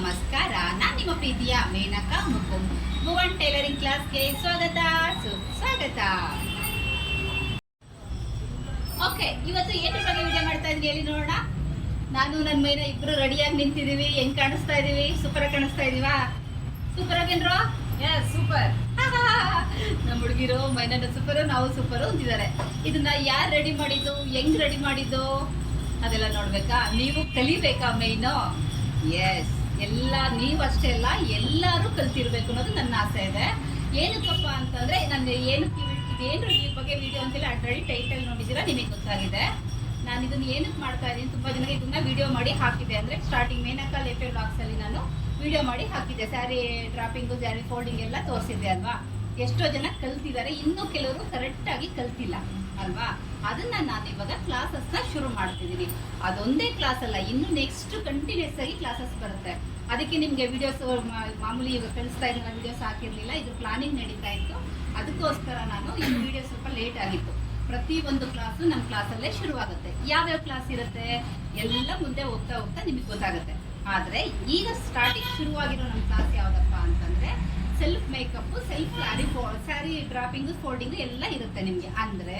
ನಮಸ್ಕಾರ. ನಾನು ನಿಮ್ಮ ಪ್ರೀತಿಯ ಮೇನಕ ಮುಕುಂ ಭುವನ್ ಟೈಲರಿಂಗ್ ಕ್ಲಾಸ್ಗೆ ಸ್ವಾಗತ. ಸುಸ್ವಾಗತ ಓಕೆ ಇವತ್ತು ಏನ್ ಬಗ್ಗೆ ವಿಡಿಯೋ ಮಾಡ್ತಾ ಇದ್ದೀನಿ ಹೇಳಿ ನೋಡೋಣ. ನಾನು ನನ್ನ ಮೈನ ಇಬ್ರು ರೆಡಿಯಾಗಿ ನಿಂತಿದೀವಿ ಹೆಂಗ್ ಕಾಣಿಸ್ತಾ ಇದೀವಿ ಸೂಪರ್ ಆಗಿ ಕಾಣಿಸ್ತಾ ಇದೀವಾ ಸೂಪರ್ ಆಗೇನ್ರೋ ಸೂಪರ್ ನಮ್ಮ ಹುಡುಗಿರು ಮೈನನ್ನ ಸೂಪರ್ ನಾವು ಸೂಪರ್ ಅಂತಿದ್ದಾರೆ. ಇದನ್ನ ಯಾರು ರೆಡಿ ಮಾಡಿದ್ದು? ಹೆಂಗ್ ರೆಡಿ ಮಾಡಿದ್ದು? ಅದೆಲ್ಲ ನೋಡ್ಬೇಕಾ? ನೀವು ಕಲಿಬೇಕಾ ಮೈನು ಎಸ್ ಎಲ್ಲ ನೀವು ಅಷ್ಟೇ ಅಲ್ಲ, ಎಲ್ಲರೂ ಕಲ್ತಿರ್ಬೇಕು ಅನ್ನೋದು ನನ್ನ ಆಸೆ ಇದೆ. ಏನಕ್ಕಪ್ಪ ಅಂತಂದ್ರೆ ನಾನು ಏನಕ್ಕೆ ಇದೇನು ಈ ಬಗ್ಗೆ ವಿಡಿಯೋ ಅಂತೆಲ್ಲ ಆಲ್ರೆಡಿ ಟೈಟಲ್ ನೋಡಿದ್ದೀರಾ, ನಿಮಗೆ ಗೊತ್ತಾಗಿದೆ. ನಾನು ಇದನ್ನ ಏನಕ್ಕೆ ಮಾಡ್ತಾ ಇದ್ದೀನಿ, ತುಂಬಾ ಜನ ಇದನ್ನ ವಿಡಿಯೋ ಮಾಡಿ ಹಾಕಿದೆ. ಅಂದ್ರೆ ಸ್ಟಾರ್ಟಿಂಗ್ ಮೇನಕ ಲೇಟೆ ಬ್ಲಾಗ್ಸ್ ಅಲ್ಲಿ ನಾನು ವಿಡಿಯೋ ಮಾಡಿ ಹಾಕಿದ್ದೆ ಸ್ಯಾರಿ ಡ್ರಾಪಿಂಗು ಸ್ಯಾರಿ ಫೋಲ್ಡಿಂಗ್ ಎಲ್ಲ ತೋರಿಸಿದ್ದೆ ಅಲ್ವಾ? ಎಷ್ಟೋ ಜನ ಕಲ್ತಿದ್ದಾರೆ, ಇನ್ನೂ ಕೆಲವರು ಕರೆಕ್ಟ್ ಆಗಿ ಕಲ್ತಿಲ್ಲ ಅಲ್ವಾ? ಅದನ್ನ ನಾನು ಇವಾಗ ಕ್ಲಾಸಸ್ನ ಶುರು ಮಾಡ್ತಿದ್ದೀನಿ. ಅದೊಂದೇ ಕ್ಲಾಸ್ ಅಲ್ಲ, ಇನ್ನು ನೆಕ್ಸ್ಟ್ ಕಂಟಿನ್ಯೂಸ್ ಆಗಿ ಕ್ಲಾಸಸ್ ಬರುತ್ತೆ. ಅದಕ್ಕೆ ನಿಮ್ಗೆ ವಿಡಿಯೋಸ್ ಮಾಮೂಲಿ ಇವಾಗ ಕಳಿಸ್ತಾ ಇದ್ದೀನಿ ವಿಡಿಯೋಸ್ ಹಾಕಿರ್ಲಿಲ್ಲ, ಇದು ಪ್ಲಾನಿಂಗ್ ನಡೀತಾ ಇತ್ತು. ಅದಕ್ಕೋಸ್ಕರ ನಾನು ಈ ವಿಡಿಯೋ ಸ್ವಲ್ಪ ಲೇಟ್ ಆಗಿತ್ತು. ಪ್ರತಿ ಒಂದು ಕ್ಲಾಸು ನಮ್ಮ ಕ್ಲಾಸಲ್ಲೇ ಶುರುವಾಗುತ್ತೆ. ಯಾವ್ಯಾವ ಕ್ಲಾಸ್ ಇರುತ್ತೆ? ಎಲ್ಲ ಮುಂದೆ ಹೋಗ್ತಾ ಹೋಗ್ತಾ ನಿಮಗೆ ಗೊತ್ತಾಗುತ್ತೆ. ಆದ್ರೆ ಈಗ ಸ್ಟಾರ್ಟಿಂಗ್ ಶುರುವಾಗಿರೋ ನಮ್ಮ ಕ್ಲಾಸ್ ಯಾವುದಪ್ಪ ಅಂತಂದ್ರೆ self makeup self saree saree draping folding ಎಲ್ಲ ಇರುತ್ತೆ ನಿಮ್ಗೆ. ಅಂದ್ರೆ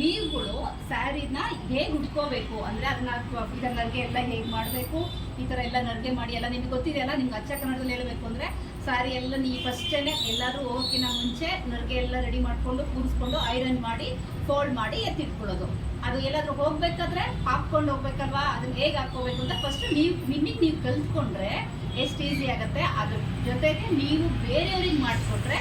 ನೀವುಗಳು ಸ್ಯಾರಿನ ಹೇಗೆ ಉಟ್ಕೋಬೇಕು? ಅಂದ್ರೆ ಅದನ್ನ ಈಗ ನರ್ಗೆ ಎಲ್ಲ ಹೇಗೆ ಮಾಡಬೇಕು? ಈ ತರ ಎಲ್ಲ ನರ್ಗೆ ಮಾಡಿ, ಎಲ್ಲ ನಿಮ್ಗೆ ಗೊತ್ತಿದೆಯಲ್ಲ, ನಿಮ್ಗೆ ಅಚ್ಚ ಕನ್ನಡದಲ್ಲಿ ಹೇಳಬೇಕು ಅಂದ್ರೆ ಸ್ಯಾರಿ ಎಲ್ಲ ನೀವು ಫಸ್ಟೇನೆ ಎಲ್ಲರೂ ಹೋಗಿನ ಮುಂಚೆ ನರ್ಗೆ ಎಲ್ಲ ರೆಡಿ ಮಾಡ್ಕೊಂಡು ಕೂರಿಸ್ಕೊಂಡು ಐರನ್ ಮಾಡಿ ಫೋಲ್ಡ್ ಮಾಡಿ ಎತ್ತಿಟ್ಕೊಳ್ಳೋದು. ಅದು ಎಲ್ಲಾದ್ರೂ ಹೋಗ್ಬೇಕಾದ್ರೆ ಹಾಕ್ಕೊಂಡು ಹೋಗ್ಬೇಕಲ್ವಾ? ಅದನ್ನ ಹೇಗೆ ಹಾಕೋಬೇಕು ಅಂತ ಫಸ್ಟ್ ನೀವು ನಿಮಗೆ ನೀವು ಕಲ್ತ್ಕೊಂಡ್ರೆ ಎಷ್ಟು ಈಸಿ ಆಗುತ್ತೆ? ಅದ್ರ ಜೊತೆಗೆ ನೀವು ಬೇರೆಯವ್ರಿಗೆ ಮಾಡಿಕೊಟ್ರೆ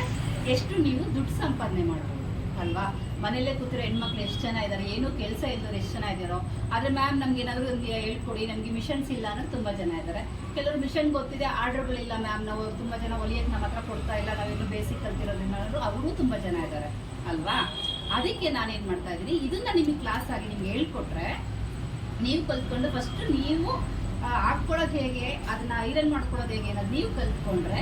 ಎಷ್ಟು ನೀವು ದುಡ್ಡು ಸಂಪಾದನೆ ಮಾಡ್ಬೋದು, ಅಲ್ವಾ? ಮನೇಲೆ ಕೂತಿರೋ ಹೆಣ್ಮಕ್ಳು ಎಷ್ಟು ಜನ ಇದ್ದಾರೆ ಏನೂ ಕೆಲಸ ಇಲ್ದವ್ರು ಎಷ್ಟು ಜನ ಇದ್ದಾರೋ ಆದ್ರೆ ಮ್ಯಾಮ್ ನಮ್ಗೆ ಏನಾದ್ರು ಹೇಳ್ಕೊಡಿ, ನಮ್ಗೆ ಮಿಷನ್ಸ್ ಇಲ್ಲ ಅನ್ನೋದು ತುಂಬಾ ಜನ ಇದ್ದಾರೆ ಕೆಲವರು ಮಿಷನ್ ಗೊತ್ತಿದೆ ಆರ್ಡರ್ಗಳಿಲ್ಲ ಮ್ಯಾಮ್ ನಾವು ತುಂಬಾ ಜನ ಹೊಲಿಯಕ್ಕೆ ನಮ್ಮ ಹತ್ರ ಕೊಡ್ತಾ ಇಲ್ಲ ನಾವೇನು ಬೇಸಿಕ್ ಕಲ್ತಿರೋದ್ರಿಂದ ಅವರು ತುಂಬಾ ಜನ ಇದ್ದಾರೆ ಅಲ್ವಾ? ಅದಕ್ಕೆ ನಾನೇನು ಮಾಡ್ತಾ ಇದ್ದೀನಿ, ಇದನ್ನ ನಿಮಗೆ ಕ್ಲಾಸ್ ಆಗಿ ನಿಮ್ಗೆ ಹೇಳ್ಕೊಟ್ರೆ, ನೀವು ಕಲ್ತ್ಕೊಂಡು ಫಸ್ಟ್ ನೀವು ಹಾಕ್ಕೊಳ್ಳೋದು ಹೇಗೆ, ಅದನ್ನ ಐರನ್ ಮಾಡ್ಕೊಳ್ಳೋದು ಹೇಗೆ ಅನ್ನೋದು ನೀವು ಕಲ್ತ್ಕೊಂಡ್ರೆ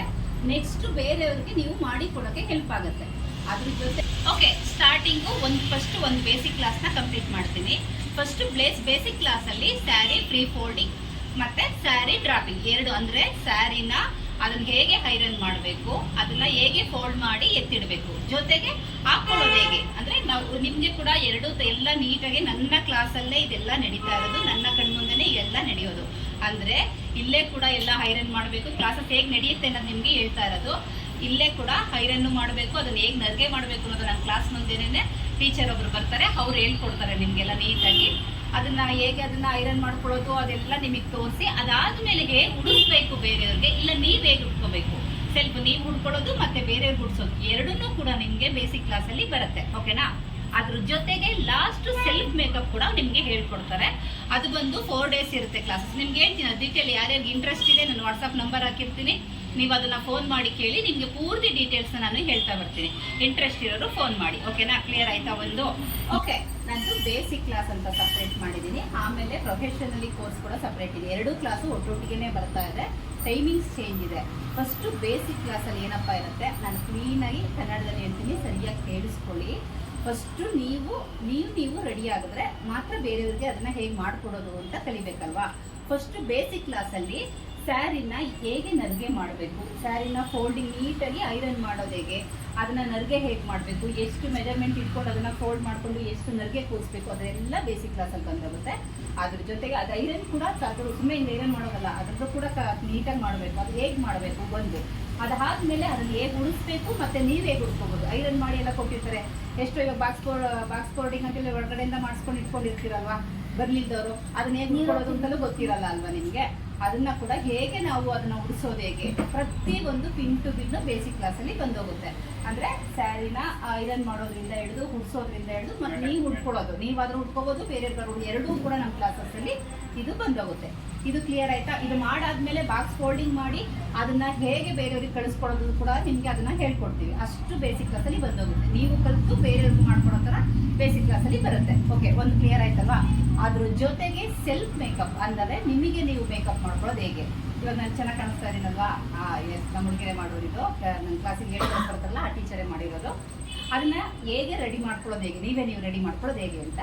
ನೆಕ್ಸ್ಟ್ ಬೇರೆಯವ್ರಿಗೆ ನೀವು ಮಾಡಿ ಕೊಡೋಕೆ ಹೆಲ್ಪ್ ಆಗುತ್ತೆ. ಅದ್ರ ಜೊತೆ ಓಕೆ ಸ್ಟಾರ್ಟಿಂಗು ಒಂದು ಫಸ್ಟ್ ಒಂದು ಬೇಸಿಕ್ ಕ್ಲಾಸ್ನ ಕಂಪ್ಲೀಟ್ ಮಾಡ್ತೀನಿ. ಫಸ್ಟ್ ಬ್ಲೇಸ್ ಬೇಸಿಕ್ ಕ್ಲಾಸಲ್ಲಿ ಸ್ಯಾರಿ ಪ್ರೀ ಫೋಲ್ಡಿಂಗ್ ಮತ್ತೆ ಸ್ಯಾರಿ ಡ್ರಾಪಿಂಗ್ ಎರಡು ಅಂದ್ರೆ ಸ್ಯಾರಿನ ಅದನ್ನ ಹೇಗೆ ಹೈರನ್ ಮಾಡಬೇಕು, ಅದನ್ನ ಹೇಗೆ ಫೋಲ್ಡ್ ಮಾಡಿ ಎತ್ತಿಡಬೇಕು. ಜೊತೆಗೆ ಹಾಕೊಳ್ಳೋದು ಹೇಗೆ? ಅಂದ್ರೆ ನಾವು ನಿಮ್ಗೆ ಕೂಡ ಎರಡು ಎಲ್ಲ ನೀಟಾಗಿ ನನ್ನ ಕ್ಲಾಸಲ್ಲೇ ಇದೆಲ್ಲ ನಡೀತಾ ಇರೋದು, ನನ್ನ ಕಣ್ಮುಂದನೆ ಎಲ್ಲ ನಡೆಯೋದು. ಅಂದ್ರೆ ಇಲ್ಲೇ ಕೂಡ ಎಲ್ಲ ಹೈರನ್ ಮಾಡಬೇಕು ಕ್ಲಾಸಸ್ ಹೇಗೆ ನಡೆಯುತ್ತೆ ಅನ್ನೋದು ನಿಮ್ಗೆ ಹೇಳ್ತಾ ಇರೋದು. ಇಲ್ಲೇ ಕೂಡ ಐರನ್ನು ಮಾಡಬೇಕು, ಅದನ್ನ ಹೇಗೆ ನರ್ಗೆ ಮಾಡಬೇಕು ಅನ್ನೋದು ನನ್ನ ಕ್ಲಾಸ್ ಮುಂದೆನೇ ಟೀಚರ್ ಒಬ್ರು ಬರ್ತಾರೆ, ಅವ್ರು ಹೇಳ್ಕೊಡ್ತಾರೆ ನಿಮ್ಗೆಲ್ಲ ನೀಟಾಗಿ. ಅದನ್ನ ಹೇಗೆ ಅದನ್ನ ಐರನ್ ಮಾಡ್ಕೊಳ್ಳೋದು ಅದೆಲ್ಲ ನಿಮಗೆ ತೋರಿಸಿ, ಅದಾದ್ಮೇಲೆ ಹೇಗೆ ಉಡಿಸ್ಬೇಕು ಬೇರೆಯವ್ರಿಗೆ, ಇಲ್ಲ ನೀವ್ ಹೇಗ್ ಉಟ್ಕೋಬೇಕು ಸೆಲ್ಫ್ ನೀವ್ ಉಡ್ಕೊಳ್ಳೋದು ಮತ್ತೆ ಬೇರೆಯವ್ರಿಗೆ ಉಡ್ಸೋದು, ಎರಡನ್ನೂ ಕೂಡ ನಿಮ್ಗೆ ಬೇಸಿಕ್ ಕ್ಲಾಸಲ್ಲಿ ಬರುತ್ತೆ ಓಕೆನಾ ಅದ್ರ ಜೊತೆಗೆ ಲಾಸ್ಟ್ ಸೆಲ್ಫ್ ಮೇಕಪ್ ಕೂಡ ನಿಮ್ಗೆ ಹೇಳ್ಕೊಡ್ತಾರೆ. ಅದು ಬಂದು ಫೋರ್ ಡೇಸ್ ಇರುತ್ತೆ ಕ್ಲಾಸಸ್ ನಿಮ್ಗೆ ಹೇಳ್ತೀನಿ ಡೀಟೇಲ್ ಯಾರ್ಯಾರಿಗೆ ಇಂಟ್ರೆಸ್ಟ್ ಇದೆ, ನಾನು ವಾಟ್ಸಪ್ ನಂಬರ್ ಹಾಕಿರ್ತೀನಿ. ನೀವು ಅದನ್ನ ಫೋನ್ ಮಾಡಿ ಕೇಳಿ ನಿಮಗೆ ಪೂರ್ತಿ ಡೀಟೇಲ್ಸ್ ನಾನು ಹೇಳ್ತಾ ಬರ್ತೀನಿ. ಇಂಟ್ರೆಸ್ಟ್ ಇರೋರು ಫೋನ್ ಮಾಡಿ ಓಕೆನಾ ಕ್ಲಿಯರ್ ಆಯ್ತಾ ಒಂದು? ಓಕೆ ನಂದು ಬೇಸಿಕ್ ಕ್ಲಾಸ್ ಅಂತ ಸಪ್ರೇಟ್ ಮಾಡಿದ್ದೀನಿ ಆಮೇಲೆ ಪ್ರೊಫೆಷನಲಿ ಕೋರ್ಸ್ ಕೂಡ ಸಪ್ರೇಟ್ ಇದೆ. ಎರಡೂ ಕ್ಲಾಸು ಒಟ್ಟೊಟ್ಟಿಗೆ ಬರ್ತಾ ಇದೆ. ಟೈಮಿಂಗ್ಸ್ ಚೇಂಜ್ ಇದೆ. ಫಸ್ಟ್ ಬೇಸಿಕ್ ಕ್ಲಾಸಲ್ಲಿ ಏನಪ್ಪ ಇರುತ್ತೆ? ನಾನು ಕ್ಲೀನಾಗಿ ಕನ್ನಡದಲ್ಲಿ ಹೇಳ್ತೀನಿ, ಸರಿಯಾಗಿ ಕೇಳಿಸ್ಕೊಳ್ಳಿ. ಫಸ್ಟ್ ನೀವು ನೀವು ನೀವು ರೆಡಿ ಆಗಿದ್ರೆ ಮಾತ್ರ ಬೇರೆಯವ್ರಿಗೆ ಅದನ್ನ ಹೇಗೆ ಮಾಡ್ಕೊಡೋದು ಅಂತ ಕಲಿಬೇಕಲ್ವಾ? ಫಸ್ಟ್ ಬೇಸಿಕ್ ಕ್ಲಾಸಲ್ಲಿ ಸ್ಯಾರಿನ ಹೇಗೆ ನರ್ಗೆ ಮಾಡಬೇಕು? ಸ್ಯಾರಿನ ಫೋಲ್ಡಿಂಗ್ ನೀಟಾಗಿ ಐರನ್ ಮಾಡೋದು ಹೇಗೆ? ಅದನ್ನ ನರ್ಗೆ ಹೇಗೆ ಮಾಡಬೇಕು? ಎಷ್ಟು ಮೆಜರ್ಮೆಂಟ್ ಇಟ್ಕೊಂಡು ಅದನ್ನ ಫೋಲ್ಡ್ ಮಾಡ್ಕೊಂಡು ಎಷ್ಟು ನರ್ಗೆ ಕೂರಿಸ್ಬೇಕು? ಅದೆಲ್ಲ ಬೇಸಿಕ್ ಕ್ಲಾಸಲ್ಲಿ ಬಂದಿರುತ್ತೆ ಅದ್ರ ಜೊತೆಗೆ ಅದು ಐರನ್ ಕೂಡ ಸಾಕು ಸುಮ್ಮನೆ ಇಂದ ಐರನ್ ಮಾಡೋದಲ್ಲ, ಅದ್ರದ್ದು ಕೂಡ ನೀಟಾಗಿ ಮಾಡಬೇಕು. ಅದು ಹೇಗೆ ಮಾಡಬೇಕು ಒಂದು? ಅದಾದ್ಮೇಲೆ ಅದನ್ನ ಹೇಗೆ ಉಳಿಸ್ಬೇಕು ಮತ್ತೆ ನೀವು ಹೇಗೆ ಉಡ್ಕೋಬಹುದು ಐರನ್ ಮಾಡಿ ಎಲ್ಲ ಕೊಟ್ಟಿರ್ತಾರೆ. ಎಷ್ಟು ಈಗ ಬಾಕ್ಸ್ ಬಾಕ್ಸ್ ಕೋರ್ಡಿಂಗ್ ಅಂತೇಳಿ ಹೊರಗಡೆಯಿಂದ ಮಾಡಿಸ್ಕೊಂಡು ಇಟ್ಕೊಂಡಿರ್ತೀರಲ್ವಾ? ಬರ್ಲಿಲ್ದವರು. ಅದನ್ನ ಹೇಗೆ ನೀಡೋದು ಅಂತಲೂ ಗೊತ್ತಿರಲ್ಲ ಅಲ್ವಾ ನಿಮಗೆ? ಅದನ್ನ ಕೂಡ ಹೇಗೆ ನಾವು ಅದನ್ನ ಉಡಿಸೋದು ಹೇಗೆ? ಪ್ರತಿ ಒಂದು ಪಿನ್ ಟು ಪಿನ್ ಬೇಸಿಕ್ ಕ್ಲಾಸಲ್ಲಿ ಬಂದೋಗುತ್ತೆ. ಅಂದ್ರೆ ಸ್ಯಾರಿನ ಐರನ್ ಮಾಡೋದ್ರಿಂದ ಹಿಡಿದು ಹುಡ್ಸೋದ್ರಿಂದ ಹಿಡಿದು, ಮತ್ತೆ ನೀವು ಉಟ್ಕೊಳ್ಳೋದು ನೀವಾದ್ರೂ ಉಟ್ಕೋಬಹುದು ಬೇರೆ ಎರಡೂ ಕೂಡ ನಮ್ಮ ಕ್ಲಾಸಸ್ ಅಲ್ಲಿ ಇದು ಬಂದೋಗುತ್ತೆ. ಇದು ಕ್ಲಿಯರ್ ಆಯ್ತಾ? ಇದು ಮಾಡಾದ್ಮೇಲೆ ಬಾಕ್ಸ್ ಫೋಲ್ಡಿಂಗ್ ಮಾಡಿ ಅದನ್ನ ಹೇಗೆ ಬೇರೆಯವ್ರಿಗೆ ಕಳಿಸ್ಕೊಡೋದು ಕೂಡ ನಿಮ್ಗೆ ಅದನ್ನ ಹೇಳ್ಕೊಡ್ತೀವಿ. ಅಷ್ಟು ಬೇಸಿಕ್ ಕ್ಲಾಸಲ್ಲಿ ಬಂದೋಗುತ್ತೆ. ನೀವು ಕಲಿತು ಬೇರೆಯವ್ರಿಗೆ ಮಾಡ್ಕೊಡೋ ತರ ಬೇಸಿಕ್ ಕ್ಲಾಸಲ್ಲಿ ಬರುತ್ತೆ. ಓಕೆ ಒಂದು ಕ್ಲಿಯರ್ ಆಯ್ತಲ್ವಾ? ಅದ್ರ ಜೊತೆಗೆ ಸೆಲ್ಫ್ ಮೇಕಪ್ ಅಂದರೆ ನಿಮಗೆ ನೀವು ಮೇಕಪ್ ಮಾಡ್ಕೊಳ್ಳೋದು ಹೇಗೆ? ಇವಾಗ ನಾನು ಚೆನ್ನಾಗಿ ಕಾಣಿಸ್ತಾ ಇದೀನಲ್ವಾ? ಆ ಎಸ್ ನಮ್ಮ ಹುಡುಗಿರೇ ಮಾಡೋರಿದ್ದು ನನ್ನ ಕ್ಲಾಸಿಗೆ ಹೇಳ್ಕೊಂಡು ಬರ್ತಾರಲ್ಲ ಆ ಟೀಚರೇ ಮಾಡಿರೋದು. ಅದನ್ನ ಹೇಗೆ ರೆಡಿ ಮಾಡ್ಕೊಳ್ಳೋದು ಹೇಗೆ? ನೀವೇ ನೀವು ರೆಡಿ ಮಾಡ್ಕೊಳ್ಳೋದು ಹೇಗೆ ಅಂತ.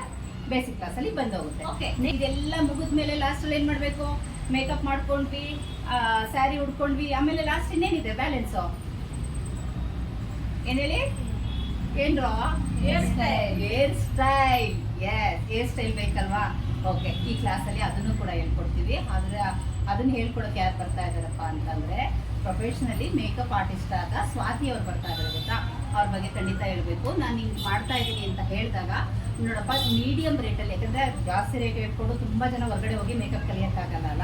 ಬೇಸಿಕ್ ಕ್ಲಾಸಲ್ಲಿ ಬಂದೋಗುತ್ತೆ. ಓಕೆ ಇದೆಲ್ಲ ಮುಗಿದ ಮೇಲೆ ಲಾಸ್ಟಲ್ಲಿ ಏನು ಮಾಡಬೇಕು? ಮೇಕಪ್ ಮಾಡ್ಕೊಂಡ್ವಿ ಸ್ಯಾರಿ ಉಡ್ಕೊಂಡ್ವಿ ಆಮೇಲೆ ಲಾಸ್ಟ್ ಇನ್ನೇನಿದೆ? ಬ್ಯಾಲೆನ್ಸು ಏನ್ ಹೇಳಿ? ಏನ್ರೋ hair style hair style yes hair style ಬೇಕಲ್ವಾ? ಓಕೆ ಈ ಕ್ಲಾಸಲ್ಲಿ ಅದನ್ನು ಕೂಡ ಹೇಳ್ಕೊಡ್ತೀವಿ. ಆದ್ರೆ ಅದನ್ನ ಹೇಳ್ಕೊಡಕ್ಕೆ ಯಾರು ಬರ್ತಾ ಇದಾರಪ್ಪ ಅಂತಂದ್ರೆ ಪ್ರೊಫೆಷನಲಿ ಮೇಕಪ್ ಆರ್ಟಿಸ್ಟ್ ಆದ ಸ್ವಾತಿ ಅವ್ರು ಬರ್ತಾ ಇದ್ದಾರೆ ಗೊತ್ತಾ? ಅವ್ರ ಬಗ್ಗೆ ಖಂಡಿತ ಹೇಳ್ಬೇಕು. ನಾನು ಹಿಂಗೆ ಮಾಡ್ತಾ ಇದ್ದೀನಿ ಅಂತ ಹೇಳಿದಾಗ ನೋಡಪ್ಪ ಮೀಡಿಯಂ ರೇಟಲ್ಲಿ ಯಾಕಂದ್ರೆ ಜಾಸ್ತಿ ರೇಟ್ ಇಟ್ಕೊಂಡು ತುಂಬಾ ಜನ ಹೊರಗಡೆ ಹೋಗಿ ಮೇಕಪ್ ಕಲಿಯೋಕ್ಕಾಗಲ್ಲ ಅಲ್ಲ?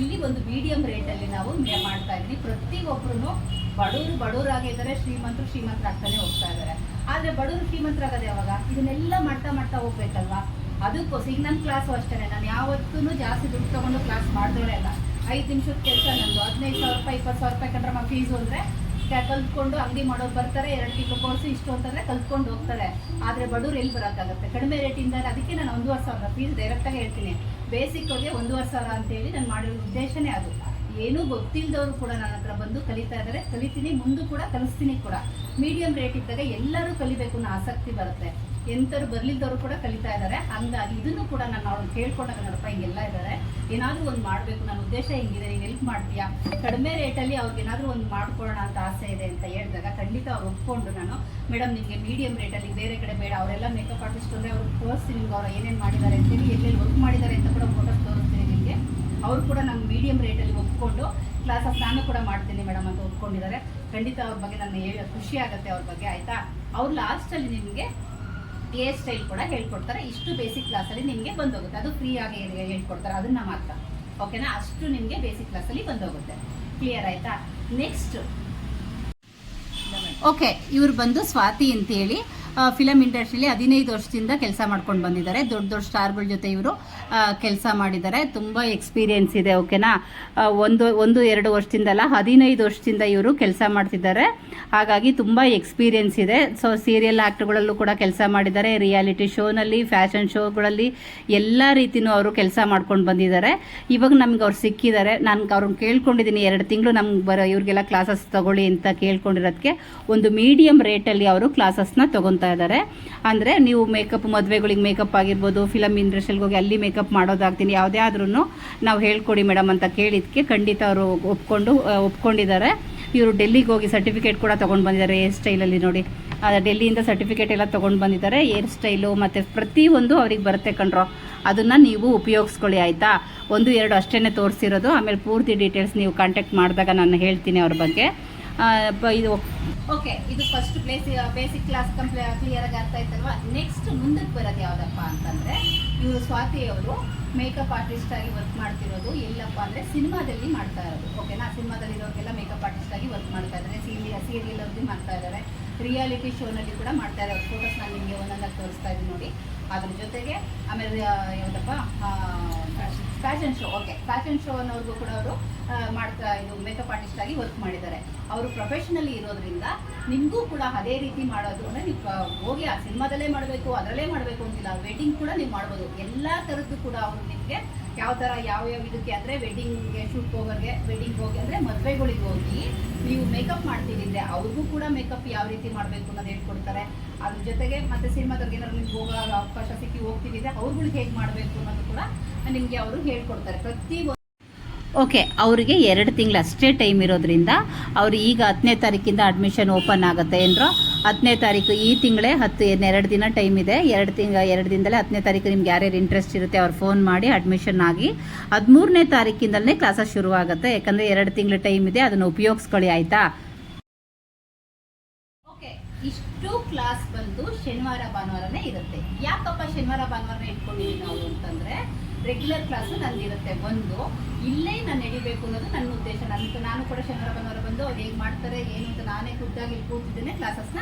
ಇಲ್ಲಿ ಒಂದು ಮೀಡಿಯಂ ರೇಟಲ್ಲಿ ನಾವು ಮಾಡ್ತಾ ಇದ್ದೀನಿ. ಪ್ರತಿಯೊಬ್ಬರು ಬಡವರು ಬಡವರಾಗಿದ್ದಾರೆ ಶ್ರೀಮಂತರು ಶ್ರೀಮಂತರಾಗ್ತಾನೆ ಹೋಗ್ತಾ ಇದ್ದಾರೆ. ಆದ್ರೆ ಬಡವರು ಶ್ರೀಮಂತರಾಗೋದು ಯಾವಾಗ? ಇದನ್ನೆಲ್ಲ ಮಾಡ್ತಾ ಮಾಡ್ತಾ ಹೋಗ್ಬೇಕಲ್ವಾ? ಅದಕ್ಕೋಸ್ಕರ, ಈಗ ನನ್ನ ಕ್ಲಾಸು ಅಷ್ಟೇ ನಾನು ಯಾವತ್ತೂ ಜಾಸ್ತಿ ದುಡ್ಡು ತಗೊಂಡು ಕ್ಲಾಸ್ ಮಾಡಿದವರೇ ಅಲ್ಲ. ಐದು ನಿಮಿಷದ ಕೆಲಸ ನಂದು. ಹದಿನೈದು ಸಾವಿರ ರೂಪಾಯಿ, ಇಪ್ಪತ್ತು ಸಾವಿರ ರೂಪಾಯಿ ಕಂಡ್ರೆ ಫೀಸು ಅಂದರೆ ಕಲ್ತ್ಕೊಂಡು ಅಂಗಡಿ ಮಾಡೋರು ಬರ್ತಾರೆ, ಎರಡು ತಿಂಗಳು ಕೋರ್ಸ್ ಇಷ್ಟು ಅಂತಂದ್ರೆ ಕಲ್ತ್ಕೊಂಡು ಹೋಗ್ತಾರೆ ಆದರೆ ಬಡವ್ರು ಎಲ್ಲಿ ಬರೋಕ್ಕಾಗುತ್ತೆ? ಕಡಿಮೆ ರೇಟಿಂದ ಅದಕ್ಕೆ ನಾನು ಒಂದೂವರೆ ಸಾವಿರ ಫೀಸ್ ಡೈರೆಕ್ಟಾಗಿ ಹೇಳ್ತೀನಿ. ಬೇಸಿಕ್ ಹೋಗಿ ಒಂದೂವರೆ ಸಾವಿರ ಅಂತೇಳಿ ನಾನು ಮಾಡಿರೋ ಉದ್ದೇಶನೇ ಅದು. ಏನೂ ಗೊತ್ತಿಲ್ಲದವರು ಕೂಡ ನನ್ನ ಹತ್ರ ಬಂದು ಕಲಿತಾ ಇದ್ದಾರೆ. ಕಲಿತೀನಿ, ಮುಂದೂ ಕೂಡ ಕಲಿಸ್ತೀನಿ ಕೂಡ. ಮೀಡಿಯಂ ರೇಟ್ ಇದ್ದಾಗ ಎಲ್ಲರೂ ಕಲಿಬೇಕು ಅನ್ನೋ ಆಸಕ್ತಿ ಬರುತ್ತೆ. ಎಂಥವ್ರು ಬರ್ಲಿಲ್ದವರು ಕೂಡ ಕಲಿತಾ ಇದ್ದಾರೆ. ಹಂಗಾಗಿ ಇದನ್ನು ಕೂಡ ನಾನು ಅವ್ರು ಕೇಳ್ಕೊಂಡಾಗ ನೋಡಪ್ಪ ಹಿಂಗೆಲ್ಲ ಇದ್ದಾರೆ. ಏನಾದರೂ ಒಂದು ಮಾಡಬೇಕು, ನನ್ನ ಉದ್ದೇಶ ಹಿಂಗಿದೆ, ನೀನು ಹೆಲ್ಪ್ ಮಾಡ್ತೀಯಾ? ಕಡಿಮೆ ರೇಟಲ್ಲಿ ಅವ್ರಿಗೆ ಏನಾದರೂ ಒಂದು ಮಾಡ್ಕೊಳ್ಳೋಣ ಅಂತ ಆಸೆ ಇದೆ ಅಂತ ಹೇಳಿದಾಗ ಖಂಡಿತ ಅವ್ರು ಒಪ್ಕೊಂಡು ನಾನು ಮೇಡಮ್ ನಿಮಗೆ ಮೀಡಿಯಂ ರೇಟಲ್ಲಿ ಬೇರೆ ಕಡೆ ಬೇಡ. ಅವರೆಲ್ಲ ಮೇಕಪ್ ಆರ್ಟಿಸ್ಟ್ ಅಂದರೆ ಅವ್ರಿಗೆ ತೋರಿಸ್ತೀನಿ ನಿಮ್ಗೆ ಅವ್ರು ಏನೇನು ಮಾಡಿದ್ದಾರೆ ಅಂತೇಳಿ ಎಲ್ಲೆಲ್ಲಿ ವರ್ಕ್ ಮಾಡಿದ್ದಾರೆ ಅಂತ ಕೂಡ ಫೋಟೋಸ್ ತೋರಿಸ್ತೀನಿ ನಿಮಗೆ. ಅವರು ಕೂಡ ನಾನು ಮೀಡಿಯಂ ರೇಟಲ್ಲಿ ಒಪ್ಕೊಂಡು ಕ್ಲಾಸಸ್ ನಾನು ಕೂಡ ಮಾಡ್ತೀನಿ ಮೇಡಮ್ ಅಂತ ಒಪ್ಕೊಂಡಿದ್ದಾರೆ. ಖಂಡಿತ ಅವ್ರ ಬಗ್ಗೆ ನಾನು ಹೇಳಿ, ಖುಷಿ ಆಗುತ್ತೆ ಅವ್ರ ಬಗ್ಗೆ, ಆಯಿತಾ? ಅವ್ರು ಲಾಸ್ಟಲ್ಲಿ ನಿಮಗೆ ಹೇರ್ ಸ್ಟೈಲ್ ಕೂಡ ಹೇಳ್ಕೊಡ್ತಾರೆ. ಇಷ್ಟು ಬೇಸಿಕ್ ಕ್ಲಾಸಲ್ಲಿ ನಿಮಗೆ ಬಂದೋಗುತ್ತೆ. ಅದು ಫ್ರೀ ಆಗಿ ಹೇಳ್ಕೊಡ್ತಾರೆ ಅದನ್ನ ಮಾತ್ರ. ಓಕೆನಾ ಅಷ್ಟು ನಿಮಗೆ ಬೇಸಿಕ್ ಕ್ಲಾಸಲ್ಲಿ ಬಂದೋಗುತ್ತೆ. ಕ್ಲಿಯರ್ ಆಯ್ತಾ? ನೆಕ್ಸ್ಟ್ ಓಕೆ ಇವ್ರು ಬಂದು ಸ್ವಾತಿ ಅಂತೇಳಿ. ಫಿಲಮ್ ಇಂಡಸ್ಟ್ರಿಲಿ ಹದಿನೈದು ವರ್ಷದಿಂದ ಕೆಲಸ ಮಾಡ್ಕೊಂಡು ಬಂದಿದ್ದಾರೆ. ದೊಡ್ಡ ದೊಡ್ಡ ಸ್ಟಾರ್ಗಳ ಜೊತೆ ಇವರು ಕೆಲಸ ಮಾಡಿದ್ದಾರೆ. ತುಂಬ ಎಕ್ಸ್ಪೀರಿಯನ್ಸ್ ಇದೆ ಓಕೆನಾ ಒಂದು ಒಂದು, ಎರಡು ವರ್ಷದಿಂದಲ್ಲ, ಹದಿನೈದು ವರ್ಷದಿಂದ ಇವರು ಕೆಲಸ ಮಾಡ್ತಿದ್ದಾರೆ. ಹಾಗಾಗಿ ತುಂಬ ಎಕ್ಸ್ಪೀರಿಯನ್ಸ್ ಇದೆ. ಸೊ ಸೀರಿಯಲ್ ಆ್ಯಕ್ಟ್ಗಳಲ್ಲೂ ಕೂಡ ಕೆಲಸ ಮಾಡಿದ್ದಾರೆ. ರಿಯಾಲಿಟಿ ಶೋನಲ್ಲಿ ಫ್ಯಾಷನ್ ಶೋಗಳಲ್ಲಿ ಎಲ್ಲ ರೀತಿಯೂ ಅವರು ಕೆಲಸ ಮಾಡ್ಕೊಂಡು ಬಂದಿದ್ದಾರೆ. ಇವಾಗ ನಮ್ಗೆ ಅವ್ರು ಸಿಕ್ಕಿದ್ದಾರೆ. ನಾನು ಅವ್ರನ್ನ ಕೇಳ್ಕೊಂಡಿದ್ದೀನಿ ಎರಡು ತಿಂಗಳು ನಮ್ಗೆ ಬರೋ ಇವ್ರಿಗೆಲ್ಲ ಕ್ಲಾಸಸ್ ತಗೊಳ್ಳಿ ಅಂತ ಕೇಳ್ಕೊಂಡಿರೋದಕ್ಕೆ ಒಂದು ಮೀಡಿಯಂ ರೇಟಲ್ಲಿ ಅವರು ಕ್ಲಾಸಸ್ನ ತಗೊತಾ ಇದ್ದಾರೆ ಅಂದರೆ ನೀವು ಮೇಕಪ್ ಮದುವೆಗಳಿಗೆ ಮೇಕಪ್ ಆಗಿರ್ಬೋದು ಫಿಲಮ್ ಇಂಡಸ್ಟ್ರಿಯಲ್ಲಿ ಹೋಗಿ ಅಲ್ಲಿ ಮೇಕಪ್ ಮಾಡೋದಾಗ್ತೀನಿ, ಯಾವುದೇ ಆದ್ರೂ ನಾವು ಹೇಳ್ಕೊಡಿ ಮೇಡಮ್ ಅಂತ ಕೇಳಿದ್ದಕ್ಕೆ ಖಂಡಿತ ಅವರು ಒಪ್ಕೊಂಡು ಒಪ್ಕೊಂಡಿದ್ದಾರೆ. ಇವರು ಡೆಲ್ಲಿಗೆ ಹೋಗಿ ಸರ್ಟಿಫಿಕೇಟ್ ಕೂಡ ತೊಗೊಂಡು ಬಂದಿದ್ದಾರೆ ಹೇರ್ ಸ್ಟೈಲಲ್ಲಿ ನೋಡಿ. ಡೆಲ್ಲಿಯಿಂದ ಸರ್ಟಿಫಿಕೇಟ್ ಎಲ್ಲ ತೊಗೊಂಡು ಬಂದಿದ್ದಾರೆ ಹೇರ್ ಸ್ಟೈಲು ಮತ್ತು ಪ್ರತಿಯೊಂದು ಅವ್ರಿಗೆ ಬರುತ್ತೆ ಕಣ್ರೋ. ಅದನ್ನು ನೀವು ಉಪಯೋಗಿಸ್ಕೊಳ್ಳಿ, ಆಯಿತಾ? ಒಂದು, ಎರಡು ಅಷ್ಟೇ ತೋರಿಸಿರೋದು. ಆಮೇಲೆ ಪೂರ್ತಿ ಡೀಟೇಲ್ಸ್ ನೀವು ಕಾಂಟ್ಯಾಕ್ಟ್ ಮಾಡಿದಾಗ ನಾನು ಹೇಳ್ತೀನಿ ಅವ್ರ ಬಗ್ಗೆ. ಇದು. ಓಕೆ ಇದು first place basic class complete clear ಆಗಿ ಅರ್ಥ ಆಯ್ತಲ್ವಾ? ನೆಕ್ಸ್ಟ್ ಮುಂದಕ್ಕೆ ಬರೋದು ಯಾವುದಪ್ಪ ಅಂತಂದರೆ, ಇವರು ಸ್ವಾತಿ ಅವರು ಮೇಕಪ್ ಆರ್ಟಿಸ್ಟ್ ಆಗಿ ವರ್ಕ್ ಮಾಡ್ತಿರೋದು ಎಲ್ಲಪ್ಪ ಅಂದರೆ ಸಿನಿಮಾದಲ್ಲಿ ಮಾಡ್ತಾ ಇರೋದು. ಓಕೆನಾ ಸಿನಿಮಾದಲ್ಲಿ ಇರೋರಿಗೆಲ್ಲ ಮೇಕಪ್ ಆರ್ಟಿಸ್ಟ್ ಆಗಿ ವರ್ಕ್ ಮಾಡ್ತಾ ಇದ್ದಾರೆ. ಸೀರಿಯಲ್ ಸೀರಿಯಲ್ ಅವ್ರದ್ದು ಮಾಡ್ತಾ ಇದ್ದಾರೆ. ರಿಯಾಲಿಟಿ ಶೋನಲ್ಲಿ ಕೂಡ ಮಾಡ್ತಾ ಇದ್ದಾರೆ. ಫೋಟೋಸ್ ನಾನು ನಿಮಗೆ ಒಂದೊಂದಾಗಿ ತೋರಿಸ್ತಾ ಇದ್ದೀನಿ ನೋಡಿ. ಅದ್ರ ಜೊತೆಗೆ ಆಮೇಲೆ ಯಾವುದಪ್ಪ? Fashion show okay fashion show ಅನ್ನೋರ್ಗೂ ಕೂಡ ಅವರು ಮಾಡ್ತಾ, ಇದು ಮೇಕಪ್ ಆರ್ಟಿಸ್ಟ್ ಆಗಿ ವರ್ಕ್ ಮಾಡಿದ್ದಾರೆ. ಅವರು ಪ್ರೊಫೆಷನಲಿ ಇರೋದ್ರಿಂದ ನಿಮಗೂ ಕೂಡ ಅದೇ ರೀತಿ ಮಾಡೋದು ಅಂದರೆ ನೀವು ಹೋಗಿ ಆ ಸಿನಿಮಾದಲ್ಲೇ ಮಾಡಬೇಕು, ಅದರಲ್ಲೇ ಮಾಡಬೇಕು ಅಂತಿಲ್ಲ. ವೆಡ್ಡಿಂಗ್ ಕೂಡ ನೀವು ಮಾಡ್ಬೋದು. ಎಲ್ಲ ಥರದ್ದು ಕೂಡ ಅವರು ನಿಮಗೆ ಯಾವ ಥರ ಯಾವ ಯಾವ ಇದಕ್ಕೆ ಅಂದರೆ ವೆಡ್ಡಿಂಗ್ಗೆ ಶೂಟ್ ಹೋಗೋರಿಗೆ ವೆಡ್ಡಿಂಗ್ ಹೋಗಿ ಅಂದರೆ ಮದುವೆಗಳಿಗೆ ಹೋಗಿ ನೀವು ಮೇಕಪ್ ಅಂದ್ರೆ ಅವ್ರಿಗೂ ಕೂಡ ಮೇಕಪ್ ಯಾವ ರೀತಿ ಮಾಡಬೇಕು ಅನ್ನೋದು ಹೇಳ್ಕೊಡ್ತಾರೆ. ಅದ್ರ ಜೊತೆಗೆ ಮತ್ತೆ ಸಿನಿಮಾದವ್ರಿಗೆ ಏನಾದ್ರು ನಿಮ್ಗೆ ಹೋಗೋ ಅವಕಾಶ ಸಿಕ್ಕಿ ಹೋಗ್ತಿದ್ರೆ ಅವ್ರುಗಳಿಗೆ ಹೇಗೆ ಮಾಡಬೇಕು ಅನ್ನೋದು ಕೂಡ ನಿಮಗೆ ಅವರು ಹೇಳ್ಕೊಡ್ತಾರೆ. ಪ್ರತಿ ಓಕೆ ಅವರಿಗೆ ಎರಡು ತಿಂಗಳು ಅಷ್ಟೇ ಟೈಮ್ ಇರೋದ್ರಿಂದ ಅವರು ಈಗ ಹತ್ತನೇ ತಾರೀಕಿಂದ ಅಡ್ಮಿಷನ್ ಓಪನ್ ಆಗುತ್ತೆ ಏನರೋ. ಹತ್ತನೇ ತಾರೀಕು ಈ ತಿಂಗಳೇ ಹತ್ತು ಎರಡು ದಿನ ಟೈಮ್ ಇದೆ. ಎರಡು ತಿಂಗ, ಎರಡು ದಿನದಲ್ಲೇ ಹತ್ತನೇ ತಾರೀಕು ನಿಮ್ಗೆ ಯಾರ್ಯಾರು ಇಂಟ್ರೆಸ್ಟ್ ಇರುತ್ತೆ ಅವ್ರು ಫೋನ್ ಮಾಡಿ ಅಡ್ಮಿಷನ್ ಆಗಿ ಹದಿಮೂರನೇ ತಾರೀಕಿಂದಲೇ ಕ್ಲಾಸಸ್ ಶುರುವಾಗುತ್ತೆ. ಯಾಕಂದರೆ ಎರಡು ತಿಂಗಳ ಟೈಮ್ ಇದೆ, ಅದನ್ನು ಉಪಯೋಗಿಸ್ಕೊಳ್ಳಿ, ಆಯಿತಾ? ಓಕೆ, ಇಷ್ಟು ಕ್ಲಾಸ್ ಬಂದು ಶನಿವಾರ, ಭಾನುವಾರನೇ ಇರುತ್ತೆ. ಯಾಕಪ್ಪ ಶನಿವಾರ ಭಾನುವಾರ ಇಟ್ಕೊಂಡಿದ್ದೀವಿ ನಾವು ಅಂತಂದ್ರೆ ರೆಗ್ಯುಲರ್ ಕ್ಲಾಸು ನಂದಿರುತ್ತೆ ಒಂದು. ಇಲ್ಲೇ ನಾನು ನಡಿಬೇಕು ಅನ್ನೋದು ನನ್ನ ಉದ್ದೇಶ. ನನ್ನ ನಾನು ಕೂಡ ಶನಿವಾರ ಭಾನುವಾರ ಬಂದು ಅವ್ರು ಹೇಗೆ ಮಾಡ್ತಾರೆ, ಏನು ಅಂತ ನಾನೇ ಖುದ್ದಾಗಿ ಇಲ್ಲಿ ಕೂತಿದ್ದೇನೆ ಕ್ಲಾಸಸ್ನ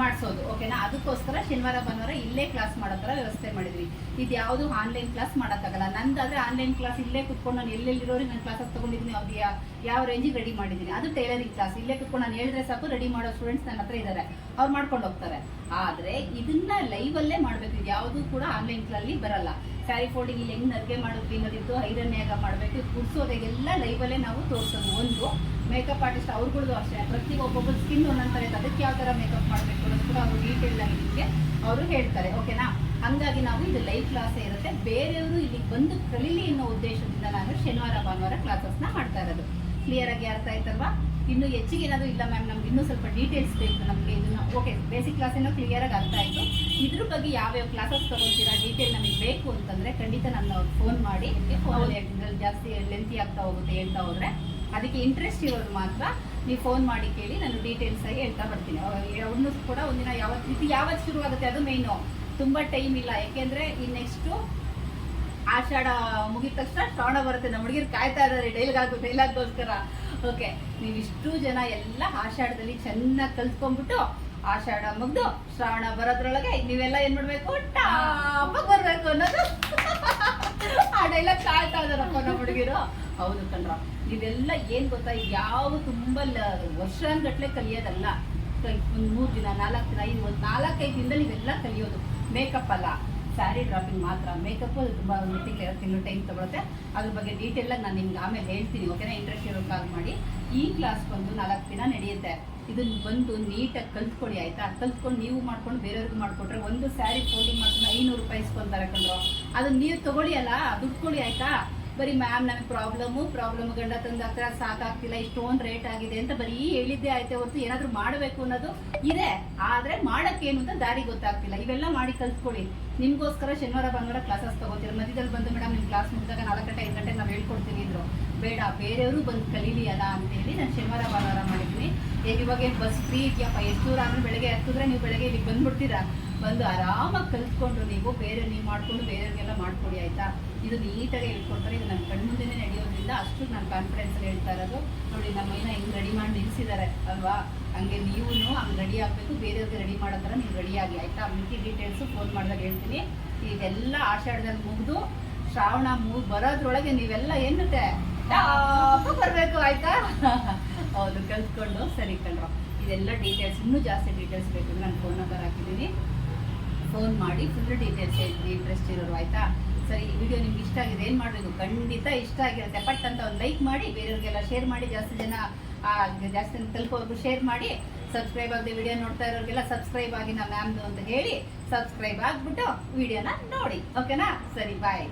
ಮಾಡಿಸೋದು. ಓಕೆನಾ ಅದಕ್ಕೋಸ್ಕರ ಶನಿವಾರ, ಭಾನುವಾರ ಇಲ್ಲೇ ಕ್ಲಾಸ್ ಮಾಡೋ ಥರ ವ್ಯವಸ್ಥೆ ಮಾಡಿದ್ವಿ. ಇದು ಯಾವುದು ಆನ್ಲೈನ್ ಕ್ಲಾಸ್ ಮಾಡೋಕ್ಕಾಗಲ್ಲ. ನಂದಾದರೆ ಆನ್ಲೈನ್ ಕ್ಲಾಸ್ ಇಲ್ಲೇ ಕುತ್ಕೊಂಡು ನಾನು ಎಲ್ಲೆಲ್ಲಿರೋರಿಗೆ ನಾನು ಕ್ಲಾಸಸ್ ತೊಗೊಂಡಿದ್ದೀನಿ ಅವ್ರಿಗೆ ಯಾವ ರೇಂಜಿಗೆ ರೆಡಿ ಮಾಡಿದ್ದೀನಿ. ಅದು ಟೈಲರಿಂಗ್ ಕ್ಲಾಸ್ ಇಲ್ಲೇ ಕುತ್ಕೊಂಡು ನಾನು ಹೇಳಿದ್ರೆ ಸಾಕು ರೆಡಿ ಮಾಡೋ ಸ್ಟೂಡೆಂಟ್ಸ್ ನನ್ನ ಹತ್ರ ಇದ್ದಾರೆ ಅವ್ರು ಮಾಡ್ಕೊಂಡು ಹೋಗ್ತಾರೆ. ಆದರೆ ಇದನ್ನ ಲೈವಲ್ಲೇ ಮಾಡಬೇಕು. ಇದು ಯಾವುದೂ ಕೂಡ ಆನ್ಲೈನ್ ಕ್ಲಾಸಲ್ಲಿ ಬರಲ್ಲ. ಸ್ಯಾರಿ ಫೋಲ್ಡಿಂಗ್ ಇಲ್ಲಿ ಹೆಂಗೆ ನರ್ಗೆ ಮಾಡೋದು ಅನ್ನೋದಿತ್ತು ಐರನ್ ಯಾಗ ಮಾಡಬೇಕು. ಕುಡ್ಸೋದಾಗೆಲ್ಲ ಲೈವಲ್ಲೇ ನಾವು ತೋರಿಸೋದು. ಒಂದು ಮೇಕಪ್ ಆರ್ಟಿಸ್ಟ್ ಅವ್ರುಗಳದ್ದು ಅಷ್ಟೇ. ಪ್ರತಿ ಒಬ್ಬೊಬ್ಬರು ಸ್ಕಿನ್ ಇರುತ್ತೆ. ಅದಕ್ಕೆ ಯಾವ ಥರ ಮೇಕಪ್ ಮಾಡಬೇಕು ಅನ್ನೋದು ಕೂಡ ಅವರು ಡೀಟೇಲ್ ಆಗಿ ನಿಮಗೆ ಅವರು ಹೇಳ್ತಾರೆ. ಓಕೆನಾ ಹಂಗಾಗಿ ನಾವು ಇದು ಲೈವ್ ಕ್ಲಾಸೇ ಇರುತ್ತೆ. ಬೇರೆಯವರು ಇಲ್ಲಿಗೆ ಬಂದು ಕಲೀಲಿ ಅನ್ನೋ ಉದ್ದೇಶದಿಂದ ನಾನು ಶನಿವಾರ, ಭಾನುವಾರ ಕ್ಲಾಸಸ್ನ ಮಾಡ್ತಾ ಇರೋದು. ಕ್ಲಿಯರ್ ಆಗಿ ಅರ್ಥ ಆಯ್ತಲ್ವಾ? ಇನ್ನು ಹೆಚ್ಚಿಗೆ ಏನಾದರೂ ಇಲ್ಲ ಮ್ಯಾಮ್ ನಮ್ಗೆ ಇನ್ನೂ ಸ್ವಲ್ಪ ಡೀಟೇಲ್ಸ್ ಬೇಕು ನಮಗೆ. ಇದನ್ನ ಓಕೆ ಬೇಸಿಕ್ ಕ್ಲಾಸೇನೋ ಕ್ಲಿಯರ್ ಆಗಿ ಅರ್ಥ ಆಯಿತು. ಇದ್ರ ಬಗ್ಗೆ ಯಾವ್ಯಾವ ಕ್ಲಾಸಸ್ ತಗೊಳ್ತೀರಾ? ಡೀಟೇಲ್ ನಮಗೆ ಬೇಕು ಅಂತಂದ್ರೆ ಖಂಡಿತ ನನ್ನ ಫೋನ್ ಮಾಡಿ. ಇದ್ರಲ್ಲಿ ಜಾಸ್ತಿ ಲೆಂತಿ ಆಗ್ತಾ ಹೋಗುತ್ತೆ ಹೇಳ್ತಾ ಹೋದ್ರೆ. ಅದಕ್ಕೆ ಇಂಟ್ರೆಸ್ಟ್ ಇರೋರು ಮಾತ್ರ ನೀವು ಫೋನ್ ಮಾಡಿ ಕೇಳಿ ನಾನು ಡೀಟೇಲ್ಸ್ ಆಗಿ ಹೇಳ್ತಾ ಬರ್ತೀನಿ. ಅವ್ರನ್ನೂ ಕೂಡ ಒಂದಿನ ಯಾವತ್ತು ಇದು ಯಾವತ್ತು ಶುರು ಆಗುತ್ತೆ ಅದು ಮೇಯ್ನು ತುಂಬ ಟೈಮ್ ಇಲ್ಲ. ಯಾಕೆಂದ್ರೆ ಈ ನೆಕ್ಸ್ಟು ಆಷಾಢ ಮುಗಿದ ತಕ್ಷಣ ಶ್ರಾವಣ ಬರುತ್ತೆ. ನಮ್ಮ ಹುಡುಗಿರು ಕಾಯ್ತಾ ಇದ್ದಾರೆ ಡೈಲಾಗು ಡೈಲಾಗ್ಗೋಸ್ಕರ ಓಕೆ ನೀವಿಷ್ಟು ಜನ ಎಲ್ಲ ಆಷಾಢದಲ್ಲಿ ಚೆನ್ನಾಗಿ ಕಲ್ತ್ಕೊಂಡ್ಬಿಟ್ಟು ಆಷಾಢ ಮುಗ್ದು ಶ್ರಾವಣ ಬರೋದ್ರೊಳಗೆ ನೀವೆಲ್ಲ ಏನ್ ಮಾಡ್ಬೇಕು? ಟಾಪ ಬರ್ಬೇಕು ಅನ್ನೋದು. ಆ ಡೈಲಾಗ್ ಕಾಯ್ತಾ ಇದಾರಪ್ಪ ನಮ್ಮ ಹುಡುಗಿರು. ಹೌದು ಕಣ್ರ ನೀವೆಲ್ಲ ಏನ್ ಗೊತ್ತಾ? ಯಾವ ತುಂಬಾ ವರ್ಷಾನ್ಗಟ್ಲೆ ಕಲಿಯೋದಲ್ಲ. ಒಂದು ಮೂರು ದಿನ, ನಾಲ್ಕು ದಿನ, ಐದು ಒಂದು ನಾಲ್ಕೈದು ದಿನದಲ್ಲಿ ನೀವೆಲ್ಲ ಕಲಿಯೋದು. ಮೇಕಪ್ ಅಲ್ಲ. ಸ್ಯಾರಿ ಡ್ರಾಪಿಂಗ್ ಮಾತ್ರ. ಮೇಕಪ್ ಅದು ತುಂಬ ಮೀಟಿಂಗ್ ತಿಂಗಳು ಟೈಮ್ ತಗೊಳುತ್ತೆ. ಅದ್ರ ಬಗ್ಗೆ ಡೀಟೇಲ್ ಆಗಿ ನಾನು ನಿಮ್ಗೆ ಆಮೇಲೆ ಹೇಳ್ತೀನಿ ಓಕೆನಾ ಇಂಟ್ರೆಸ್ಟ್ ಇರೋ ಕಾಲ್ ಮಾಡಿ. ಈ ಕ್ಲಾಸ್ ಬಂದು ನಾಲ್ಕು ದಿನ ನಡೆಯುತ್ತೆ. ಇದನ್ನ ಬಂದು ನೀಟಾಗಿ ಕಲ್ತ್ಕೊಳ್ಳಿ ಆಯ್ತಾ? ಕಲ್ತ್ಕೊಂಡು ನೀವು ಮಾಡ್ಕೊಂಡು ಬೇರೆಯವ್ರಿಗೆ ಮಾಡ್ಕೊಟ್ರೆ ಒಂದು ಸ್ಯಾರಿ ಫೋಲ್ಡಿಂಗ್ ಮಾಡ್ಕೊಂಡು ಐನೂರು ರೂಪಾಯಿ ಇಸ್ಕೊಂತಾರೆ ಕಂಡ್ರು ಅದನ್ನ ನೀವು ತಗೊಳ್ಳಿ ಅಲ್ಲ ಕೊಡಿ, ಆಯ್ತಾ? ಬರೀ ಮ್ಯಾಮ್ ನನಗೆ ಪ್ರಾಬ್ಲಮ್ಮು ಪ್ರಾಬ್ಲಮ್ ಗಂಡ ತಂದ ಹತ್ರ ಸಾಕಾಗ್ತಿಲ್ಲ, ಇಷ್ಟೊಂದು ರೇಟ್ ಆಗಿದೆ ಅಂತ ಬರೀ ಹೇಳಿದ್ದೆ ಆಯ್ತೆ ಹೊರತು ಏನಾದರೂ ಮಾಡಬೇಕು ಅನ್ನೋದು ಇದೆ. ಆದರೆ ಮಾಡೋಕ್ಕೇನು ಅಂತ ದಾರಿ ಗೊತ್ತಾಗ್ತಿಲ್ಲ. ಇವೆಲ್ಲ ಮಾಡಿ ಕಲ್ತ್ಕೊಳ್ಳಿ. ನಿಮಗೋಸ್ಕರ ಶನಿವಾರ, ಭಾನುವಾರ ಕ್ಲಾಸಸ್ ತಗೋತೀರ. ಮಧ್ಯದಲ್ಲಿ ಬಂದು ಮೇಡಮ್ ನಿಮ್ಮ ಕ್ಲಾಸ್ ಮುಗಿದಾಗ ನಾಲ್ಕು ಗಂಟೆ, ಐದು ಗಂಟೆ ನಾವು ಹೇಳ್ಕೊಡ್ತೀವಿ ಇದ್ರು ಬೇಡ, ಬೇರೆಯವರು ಬಂದು ಕಲೀಲಿ ಅಲ್ಲ ಅಂತೇಳಿ ನಾನು ಶನಿವಾರ, ಭಾನುವಾರ ಈಗ ಇವಾಗ ಬಸ್ ಫ್ರೀ ಇದೆಯಪ್ಪ? ಎಷ್ಟು ದೂರ ಆದ್ರೂ ಬೆಳಗ್ಗೆ ಹತ್ತಿದ್ರೆ ನೀವು ಬೆಳಗ್ಗೆ ಇಲ್ಲಿಗೆ ಬಂದ್ಬಿಡ್ತೀರಾ? ಬಂದು ಆರಾಮಾಗಿ ಕಲ್ತ್ಕೊಂಡು ನೀವು, ಬೇರೆ ನೀವು ಮಾಡ್ಕೊಂಡು ಬೇರೆಯವ್ರಿಗೆಲ್ಲ ಮಾಡ್ಕೊಡಿ ಆಯ್ತಾ? ಇದು ನೀಟಾಗಿ ಹೇಳ್ಕೊಡ್ತಾರೆ, ಇದು ನನ್ನ ಕಣ್ಮುಂದೆನೇ ನಡೆಯೋದ್ರಿಂದ ಅಷ್ಟು ನಾನು ಕಾನ್ಫಿಡೆನ್ಸಲ್ಲಿ ಹೇಳ್ತಾ ಇರೋದು. ನೋಡಿ, ನಮ್ಮ ಮೈನ ಹಿಂಗ್ ರೆಡಿ ಮಾಡಿ ನಿಲ್ಲಿಸಿದ್ದಾರೆ ಅಲ್ವಾ? ಹಂಗೆ ನೀವು ಹಂಗೆ ರೆಡಿ ಆಗಬೇಕು, ಬೇರೆಯವ್ರಿಗೆ ರೆಡಿ ಮಾಡೋ ಥರ ನೀವು ರೆಡಿ ಆಗಿ, ಆಯ್ತಾ? ಮಿಕ್ಕಿ ಡೀಟೇಲ್ಸು ಫೋನ್ ಮಾಡಿದಾಗ ಹೇಳ್ತೀನಿ. ಇದೆಲ್ಲ ಆಷಾಢದಲ್ಲಿ ಮುಗಿದು, ಶ್ರಾವಣ ಮೂರು ಬರೋದ್ರೊಳಗೆ ನೀವೆಲ್ಲ ಟಾಪ ಬರಬೇಕು, ಆಯ್ತಾ? ಹೌದು, ಕಲ್ತ್ಕೊಂಡು ಸರಿ ಕಣ್ರ. ಇದೆಲ್ಲ ಡೀಟೇಲ್ಸ್ ಇನ್ನೂ ಜಾಸ್ತಿ ಡೀಟೇಲ್ಸ್ ಬೇಕು ನಾನು ಫೋನ್ ನಂಬರ್ ಹಾಕಿದ್ದೀನಿ. ಫೋನ್ ಮಾಡಿ ಫುಲ್ ಡೀಟೇಲ್ಸ್ ಹೇಳ್ತೀನಿ ಇಂಟ್ರೆಸ್ಟ್ ಇರೋರು, ಆಯ್ತಾ? ಸರಿ, ಈ ವಿಡಿಯೋ ನಿಮ್ಗೆ ಇಷ್ಟ ಆಗಿದೆ, ಏನು ಮಾಡಬೇಕು? ಖಂಡಿತ ಇಷ್ಟ ಆಗಿರುತ್ತೆ. ಪಟ್ ಅಂತ ಒಂದು ಲೈಕ್ ಮಾಡಿ, ಬೇರೆಯವ್ರಿಗೆಲ್ಲ ಶೇರ್ ಮಾಡಿ, ಜಾಸ್ತಿ ಜನ ಜಾಸ್ತಿ ಜನ ತಲುಪೋರ್ಗು ಶೇರ್ ಮಾಡಿ ಸಬ್ಸ್ಕ್ರೈಬ್ ಆಗದೆ ವಿಡಿಯೋ ನೋಡ್ತಾ ಇರೋರಿಗೆಲ್ಲ ಸಬ್ಸ್ಕ್ರೈಬ್ ಆಗಿ ನಮ್ಮ ಮ್ಯಾಮ್ದು ಅಂತ ಹೇಳಿ ಸಬ್ಸ್ಕ್ರೈಬ್ ಆಗಿಬಿಟ್ಟು ವಿಡಿಯೋನ ನೋಡಿ. ಓಕೆನಾ ಸರಿ ಬಾಯ್